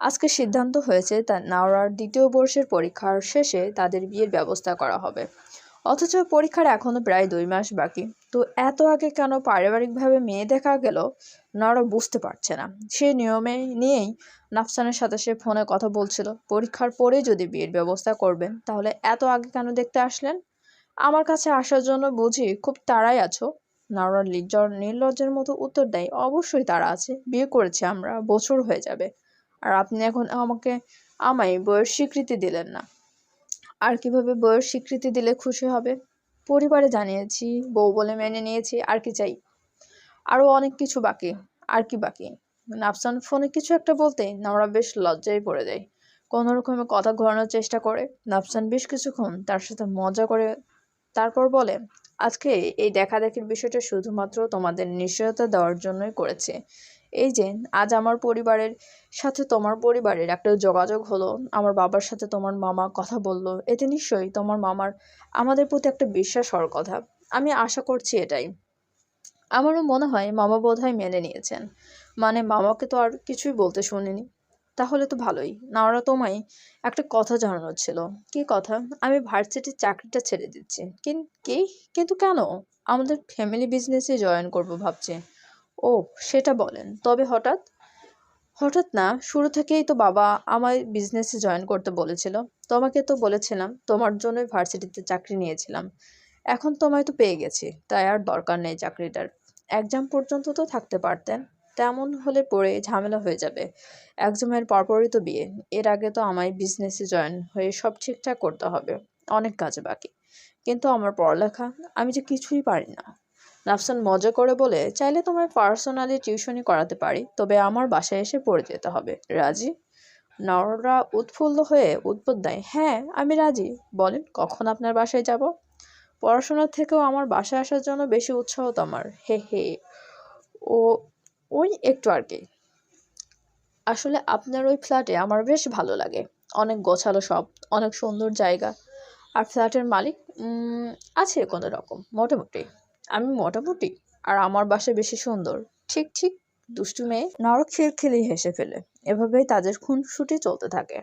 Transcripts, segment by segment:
আজকে সিদ্ধান্ত হয়েছে নাওরার দ্বিতীয় বর্ষের পরীক্ষার শেষে তাদের বিয়ের ব্যবস্থা করা হবে। অথচ পরীক্ষার এখনও প্রায় দুই মাস বাকি। তো এত আগে কেন পারিবারিকভাবে মেয়ে দেখা গেল নরা বুঝতে পারছে না। সে নিয়মে নিয়েই নাফসানের সাথে সে ফোনে কথা বলছিল, পরীক্ষার পরে যদি বিয়ের ব্যবস্থা করবেন, তাহলে এত আগে কেন দেখতে আসলেন? আমার কাছে আসার জন্য বুঝি খুব তাড়াই আছো। নরা লিজ্জর নির্লজ্জের মতো উত্তর দেয়, অবশ্যই তারা আছে, বিয়ে করেছি আমরা, বছর হয়ে যাবে। আর আপনি এখন আমাকে আমায় বইয়ের স্বীকৃতি দিলেন না। আর কীভাবে বইয়ের স্বীকৃতি দিলে খুশি হবে? পরিবারে জানিয়েছি, বউ বলে মেনে নিয়েছি, আর কি চাই? আরও অনেক কিছু বাকি, আর কি বাকি? নাফসান ফোনে কিছু একটা বলতে আমরা বেশ লজ্জায় পড়ে যাই কোনো রকমে কথা ঘোরানোর চেষ্টা করে। নাফসান বেশ কিছুক্ষণ তার সাথে মজা করে তারপর বলে, আজকে এই দেখা দেখাদেখির বিষয়টা শুধুমাত্র তোমাদের নিশ্চয়তা দেওয়ার জন্যই করেছে। এই যে, আজ আমার পরিবারের সাথে তোমার পরিবারের একটা যোগাযোগ হলো। আমার বাবার সাথে তোমার মামা কথা বলল। এতে নিশ্চয়ই তোমার মামার, আমাদের প্রতি একটা বিশ্বাস হওয়ার কথা। আমি আশা করছি এটাই। আমারও মনে হয় মামা বোধহয় মেনে নিয়েছেন। মানে মামাকে তো আর কিছুই বলতে শুনিনি। তাহলে তো ভালোই। নাওরা তোমায় একটা কথা জানানোর ছিল। কি কথা? আমি ভার্সিটির চাকরিটা ছেড়ে দিচ্ছি। কি? কিন্তু কেন? আমাদের ফ্যামিলি বিজনেসে জয়েন করব ভাবছি। ও সেটা বলেন। তবে হঠাৎ? হঠাৎ না, শুরু থেকেই তো বাবা আমায় বিজনেসে জয়েন করতে বলেছিল। তোমাকে তো বলেছিলাম, তোমার জন্যই ভার্সিটিতে চাকরি নিয়েছিলাম। এখন তোমায় তো পেয়ে গেছি, তাই আর দরকার নেই চাকরিটার। এক্সাম পর্যন্ত তো থাকতে পারতেন। তেমন হলে পরে ঝামেলা হয়ে যাবে। এক্সামের পরপরই তো বিয়ে। এর আগে তো আমায় বিজনেসে জয়েন হয়ে সব ঠিকঠাক করতে হবে। অনেক কাজ বাকি। কিন্তু আমার পড়ালেখা, আমি যে কিছুই পারি না। রাফসান মজা করে বলে, চাইলে তোমায় পার্সোনালি টিউশনি করাতে পারি, তবে আমার বাসায় এসে পড়ে যেতে হবে। রাজি? নররা উৎফুল্ল হয়ে উদ্বোধ দেয় হ্যাঁ আমি রাজি। বলেন, কখন আপনার বাসায় যাব? পড়াশোনার থেকেও আমার বাসায় আসার জন্য বেশি উৎসাহ তোমার হে হে। ও, ওই একটু আর কি। আসলে আপনার ওই ফ্ল্যাটে আমার বেশ ভালো লাগে। অনেক গোছালো সব, অনেক সুন্দর জায়গা। আর ফ্ল্যাটের মালিক আছে কোনো রকম, মোটামুটি। আমি মোটামুটি। আর আমার বাসা বেশি সুন্দর। ঠিক ঠিক দুষ্টু মেয়ে নরক খিলখিলি হেসে ফেলে। এভাবেই তাদের খুনসুটি চলতে থাকে।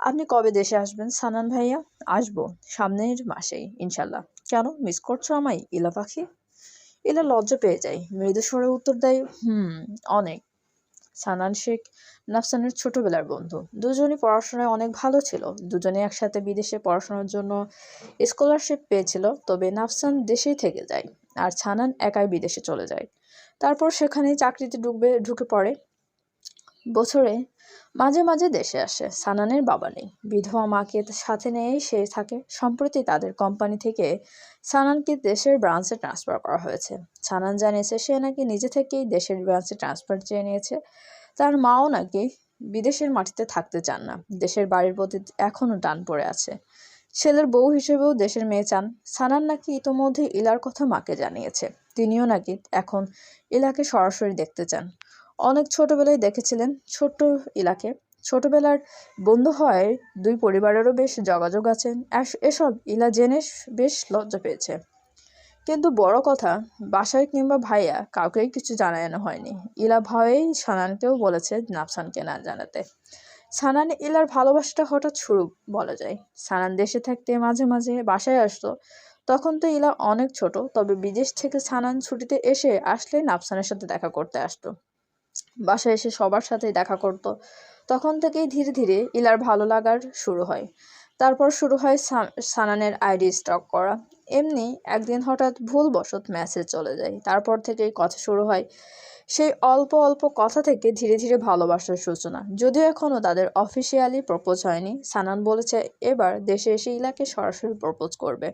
আপনি কবে দেশে আসবেন, সানান ভাইয়া? আসব সামনের মাসেই, ইনশাল্লাহ। কেন? মিস করছ আমায়, ইলা পাখি? ইলা লজ্জা পেয়ে যায় মৃদু স্বরে উত্তর দেয়, হুম, অনেক। সানান শেখ নাফসানের ছোটবেলার বন্ধু। দুজনই পড়াশোনায় অনেক ভালো ছিল। দুজনে একসাথে বিদেশে পড়াশোনার জন্য স্কলারশিপ পেয়েছিল। তবে নাফসান দেশেই থেকে যায়। আর ছানান একাই বিদেশে চলে যায়। তারপর সেখানেই চাকরিতে ঢুকবে, ঢুকে পড়ে। বছরে মাঝে মাঝে দেশে আসে সানানের বাবা নেই। বিধবা মাকে সাথে নিয়েই সে থাকে। সম্প্রতি তাদের কোম্পানি থেকে সানানকে দেশের ব্রাঞ্চে ট্রান্সফার করা হয়েছে। সানান জানিয়েছে সে নাকি নিজে থেকেই দেশের ব্রাঞ্চে ট্রান্সফার চেয়ে নিয়েছে। তার মাও নাকি বিদেশের মাটিতে থাকতে চান না। দেশের বাড়ির প্রতি এখনও টান পড়ে আছে। ছেলের বউ হিসেবেও দেশের মেয়ে চান। সানান নাকি ইতোমধ্যে ইলার কথা মাকে জানিয়েছে। তিনিও নাকি এখন ইলাকে সরাসরি দেখতে চান। অনেক ছোটবেলায় দেখেছিলেন ছোট্ট ইলাকে। ছোটবেলার বন্ধু হয় দুই পরিবারেরও বেশ যোগাযোগ আছে। এস- এসব ইলা জেনে বেশ লজ্জা পেয়েছে। কিন্তু বড় কথা, বাসায় কিংবা ভাইয়া কাউকেই কিছু জানানো হয়নি। ইলা ভয়েই সানানকেও বলেছে, নাফসানকে না জানাতে। সানান ইলার ভালোবাসাটা হঠাৎ শুরু, বলা যায়। সানান দেশে থাকতে মাঝে মাঝে বাসায় আসতো। তখন তো ইলা অনেক ছোট, তবে বিদেশ থেকে সানান ছুটিতে এসে আসলে নাফসানের সাথে দেখা করতে আসতো। বাসায় এসে সবার সাথে দেখা করত। তখন থেকেই ধীরে ধীরে ইলার ভালো লাগার শুরু হয়। তারপর শুরু হয় সানানের আইডি স্টক করা। এমনি একদিন হঠাৎ ভুলবশত মেসেজ চলে যায়। তারপর থেকেই কথা শুরু হয় সেই অল্প অল্প কথা থেকে ধীরে ধীরে ভালোবাসার সূচনা। যদিও এখনও তাদের অফিসিয়ালি প্রপোজ হয়নি, সানান বলেছে এবার দেশে এসে ইলাকে সরাসরি প্রপোজ করবে।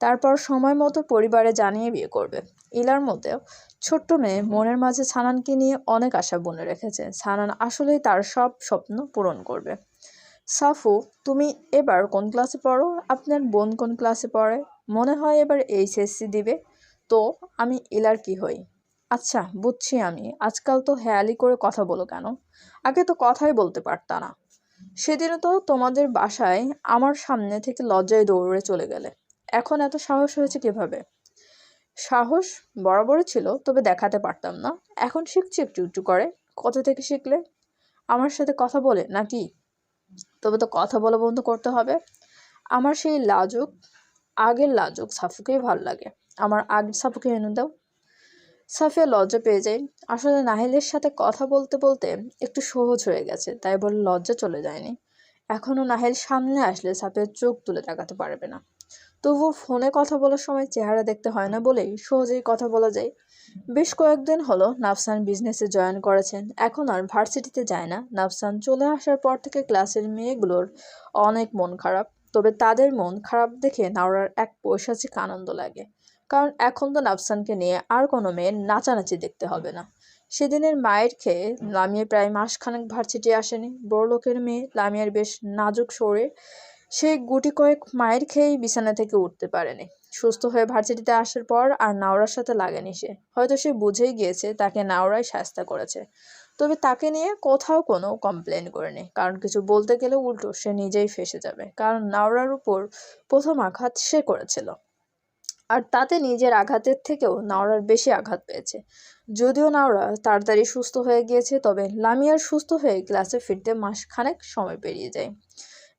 তারপর সময় মতো পরিবারে জানিয়ে বিয়ে করবে। ইলার মধ্যেও ছোট্ট মেয়ে মনের মাঝে সানানকে নিয়ে অনেক আশা বনে রেখেছে। সানান আসলেই তার সব স্বপ্ন পূরণ করবে। সাফু, তুমি এবার কোন ক্লাসে পড়ো? আপনার বোন কোন ক্লাসে পড়ে? মনে হয় এবার এইচএসসি দিবে। তো, আমি ইলার কি হই? আচ্ছা বুঝছি আমি। আজকাল তো হেয়ালি করে কথা বলো কেন? আগে তো কথাই বলতে পারতা না। সেদিনও তো তোমাদের বাসায় আমার সামনে থেকে লজ্জায় দৌড়ে চলে গেলে। এখন এত সাহস হয়েছে কীভাবে? সাহস বরাবরই ছিল, তবে দেখাতে পারতাম না। এখন শিখছি একটু একটু করে। কোথা থেকে শিখলে? আমার সাথে কথা বলে, নাকি? তবে তো কথা বলা বন্ধ করতে হবে। আমার সেই লাজুক, আগের লাজুক সাফুকেই ভালো লাগে। আমার আগের সাফুকে এনে দাও। সাফিয়া লজ্জা পেয়ে যায়। আসলে নাহিলের সাথে কথা বলতে বলতে একটু সহজ হয়ে গেছে, তাই বলে লজ্জা চলে যায়নি। এখনও নাহিল সামনে আসলে সাফিয়ার চোখ তুলে তাকাতে পারবে না। তবুও ফোনে কথা বলার সময় চেহারা দেখতে হয় না বলেই সহজেই কথা বলা যায়। বেশ কয়েকদিন হলো নাফসান বিজনেসে জয়েন করেছেন। এখন আর ভার্সিটিতে যায় না। নাফসান চলে আসার পর থেকে ক্লাসের মেয়েগুলোর অনেক মন খারাপ। তবে তাদের মন খারাপ দেখে নাওরার এক পৈশাচিক আনন্দ লাগে। কারণ এখন তো নাফসানকে নিয়ে আর কোনো মেয়ের নাচানাচি দেখতে হবে না। সেদিনের মায়ের খেয়ে লামিয়া প্রায় মাসখানেক ভার্সিটি আসেনি। বড়লোকের মেয়ে লামিয়ার বেশ নাজুক শরীর সে গুটি কয়েক মায়ের খেয়েই বিছানা থেকে উঠতে পারেনি। সুস্থ হয়ে ভার্সিটিতে আসার পর আর নাওরার সাথে লাগেনি সে। হয়তো সে বুঝেই গিয়েছে তাকে নাওরাই শাস্তা করেছে। তবে তাকে নিয়ে কোথাও কোনো কমপ্লেন করেনি, কারণ কিছু বলতে গেলে উল্টো সে নিজেই ফেসে যাবে, কারণ নাওরার উপর প্রথম আঘাত সে করেছিল। আর তাতে নিজের আঘাতের থেকেও নাওরার বেশি আঘাত পেয়েছে। যদিও নাওরা তাড়াতাড়ি সুস্থ হয়ে গিয়েছে, তবে লামিয়ার সুস্থ হয়ে ক্লাসে ফিরতে মাস খানেক সময় পেরিয়ে যায়।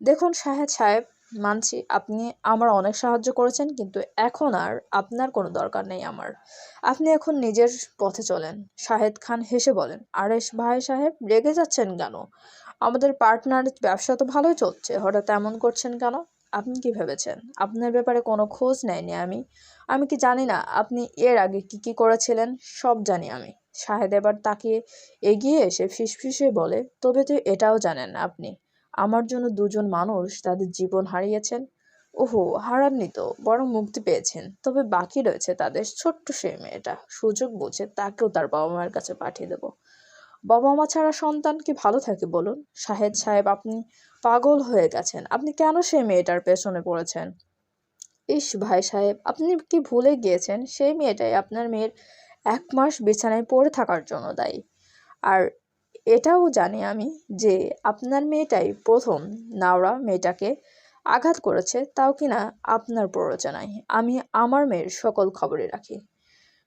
দেখুন শাহেদ সাহেব, মানছি আপনি আমার অনেক সাহায্য করেছেন, কিন্তু এখন আর আপনার কোনো দরকার নেই আমার। আপনি এখন নিজের পথে চলেন। শাহেদ খান হেসে বলেন, আরে ভাই সাহেব, রেগে যাচ্ছেন কেন? আমাদের পার্টনার ব্যবসা তো ভালোই চলছে, হঠাৎ এমন করছেন কেন? আপনি কি ভেবেছেন? আপনার ব্যাপারে কোনো খোঁজ নেয়নি আমি? আমি কি জানি না, আপনি এর আগে কি কি করেছিলেন? সব জানি আমি। শাহেদ এবার তাকে এগিয়ে এসে ফিসফিসে বলে, তবে তো এটাও জানেন আপনি আমার জন্য দুজন মানুষ তাদের জীবন হারিয়েছেন। ওহো, হারাননি তো, বরং মুক্তি পেয়েছেন। তবে বাকি রয়েছে তাদের ছোট্ট সেই মেয়েটা। সুযোগ বুঝে তাকেও তার বাবা মায়ের কাছে পাঠিয়ে দেব। বাবা মা ছাড়া সন্তান কি ভালো থাকে বলুন? শাহেদ সাহেব, আপনি পাগল হয়ে গেছেন। আপনি কেন সেই মেয়েটার পেছনে পড়েছেন? ইস ভাই সাহেব, আপনি কি ভুলে গিয়েছেন? সেই মেয়েটাই আপনার মেয়ের এক মাস বিছানায় পড়ে থাকার জন্য দায়ী। আর এটাও জানি আমি যে আপনার মেয়েটাই প্রথম নাওরা মেয়েটাকে আঘাত করেছে, তাও কিনা আপনার প্ররোচনায়। আমি আমার মেয়ের সকল খবরে রাখি।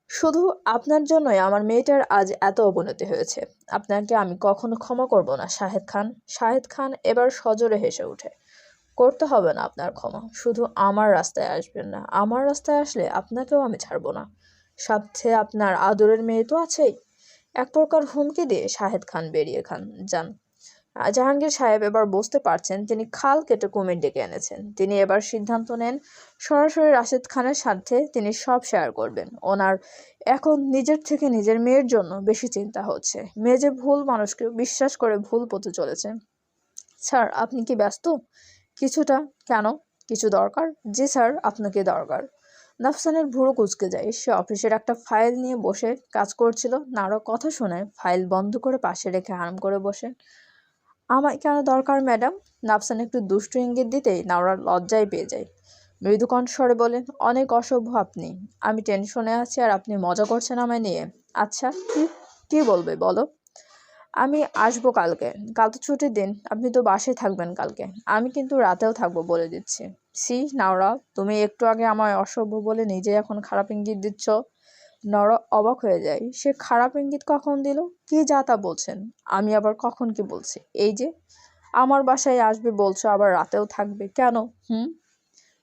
শুধু আপনার জন্যই আমার মেয়েটার আজ এত অবনতি হয়েছে। আপনাকে আমি কখনো ক্ষমা করব না, শাহেদ খান। শাহেদ খান এবার সজোরে হেসে ওঠে। করতে হবে না আপনার ক্ষমা। শুধু আমার রাস্তায় আসবেন না। আমার রাস্তায় আসলে আপনাকেও আমি ছাড়বো না। সাথে আপনার আদরের মেয়ে তো আছেই। এক প্রকার হুমকি দিয়ে শাহেদ খান বেরিয়ে খান, যান। জাহাঙ্গীর সাহেব এবার বুঝতে পারছেন তিনি খাল কেটে কুমির ডেকে এনেছেন। তিনি এবার সিদ্ধান্ত নেন, সরাসরি রাশেদ খানের সাথে তিনি সব শেয়ার করবেন। ওনার এখন নিজের থেকে নিজের মেয়ের জন্য বেশি চিন্তা হচ্ছে। মেয়ে যে ভুল মানুষকে বিশ্বাস করে ভুল পথে চলেছে। স্যার, আপনি কি ব্যস্ত? কিছুটা। কেন? কিছু দরকার? জি স্যার, আপনাকে দরকার। নাফসানের ভুড়ো কুচকে যায়। সে অফিসের একটা ফাইল নিয়ে বসে কাজ করছিল। নারো কথা শুনে ফাইল বন্ধ করে পাশে রেখে আরাম করে বসে। আমায় কেন দরকার, ম্যাডাম? নাফসান একটু দুষ্টু ইঙ্গিত দিতেই নাওরার লজ্জায় পেয়ে যায়। মৃদু কণ্ঠস্বরে বলেন, অনেক অসভ্য আপনি। আমি টেনশনে আছি আর আপনি মজা করছেন আমায় নিয়ে। আচ্ছা কি, কী বলবে বলো? আমি আসব কালকে। কাল তো ছুটির দিন, আপনি তো বাসায় থাকবেন কালকে। আমি কিন্তু রাতেও থাকব বলে দিচ্ছি। সি, নাওরা, তুমি একটু আগে আমায় অসভ্য বলে নিজে এখন খারাপ ইঙ্গিত দিচ্ছ। নর অবাক হয়ে যায়। সে খারাপ ইঙ্গিত কখন দিল? কি যা তা বলছেন? আমি আবার কখন কি বলছি? এই যে, আমার বাসায় আসবে বলছো, আবার রাতেও থাকবে। কেন? হুম?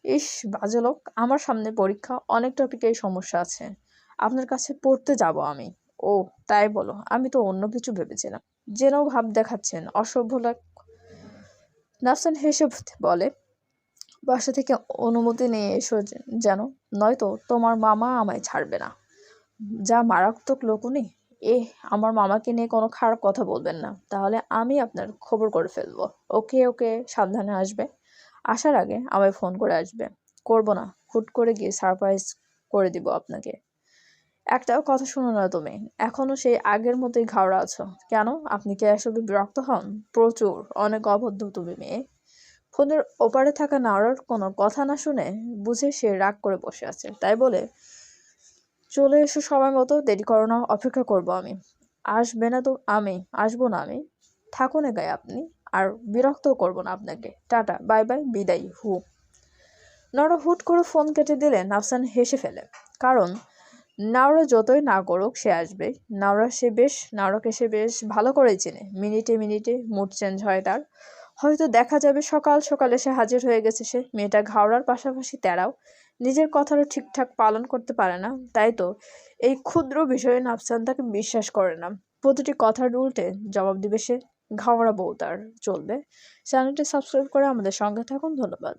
ইস, বাজে লোক। আমার সামনে পরীক্ষা, অনেক টপিকেই সমস্যা আছে। আপনার কাছে পড়তে যাব আমি। ও, তাই বলো। আমি তো অন্য কিছু ভেবেছিলাম। যেন ভাব দেখাচ্ছেন, অসভ্য লোক। নাফসান হেসে বলে, বাসা থেকে অনুমতি নিয়ে এসো যেন নয়তো তোমার মামা আমায় ছাড়বে না। যা মারাত্মক লোক উনি এ আমার মামাকে নিয়ে কোনো খারাপ কথা বলবেন না। তাহলে আমি আপনার খবর করে ফেলব। ওকে ওকে, সাবধানে আসবে। আসার আগে আমায় ফোন করে আসবে। করব না। হুট করে গিয়ে সারপ্রাইজ করে দিব আপনাকে। একটাও কথা শুনো না তুমি। এখনও সেই আগের মতোই ঘাওড়া আছো। কেন? আপনি কি এসবে বিরক্ত হন? প্রচুর। অনেক অবদ্ধ তুমি মেয়ে। ফোনের ওপারে থাকা নাওয়ার কোনো কথা না শুনে বুঝে সে রাগ করে বসে আছে। তাই বলে, চলে এসো সময় মতো, দেরি করো না, অপেক্ষা করব আমি। আসবে না তো আমি? আসব না আমি? থাকুন গায়ে আপনি। আর বিরক্তও করব না আপনাকে। টাটা, বাই বাই, বিদায়, হু। নর হুট করে ফোন কেটে দিলে নাফসান হেসে ফেলে। কারণ নাওরা যতই না করুক সে আসবে। নাওরা সে বেশ, নাওরাকে সে বেশ ভালো করেই চেনে। মিনিটে মিনিটে মুড চেঞ্জ হয় তার। হয়তো দেখা যাবে সকাল সকালে সে হাজির হয়ে গেছে সে। মেয়েটা ঘাওড়ার পাশাপাশি তেরাও নিজের কথাটা ঠিকঠাক পালন করতে পারে না। তাই তো এই ক্ষুদ্র বিষয়ে নাফসান তাকে বিশ্বাস করে না। প্রতিটি কথার উল্টে জবাব দিবে সে ঘাওড়া বউ তার। চলবে। চ্যানেলটি সাবস্ক্রাইব করে আমাদের সঙ্গে থাকুন। ধন্যবাদ।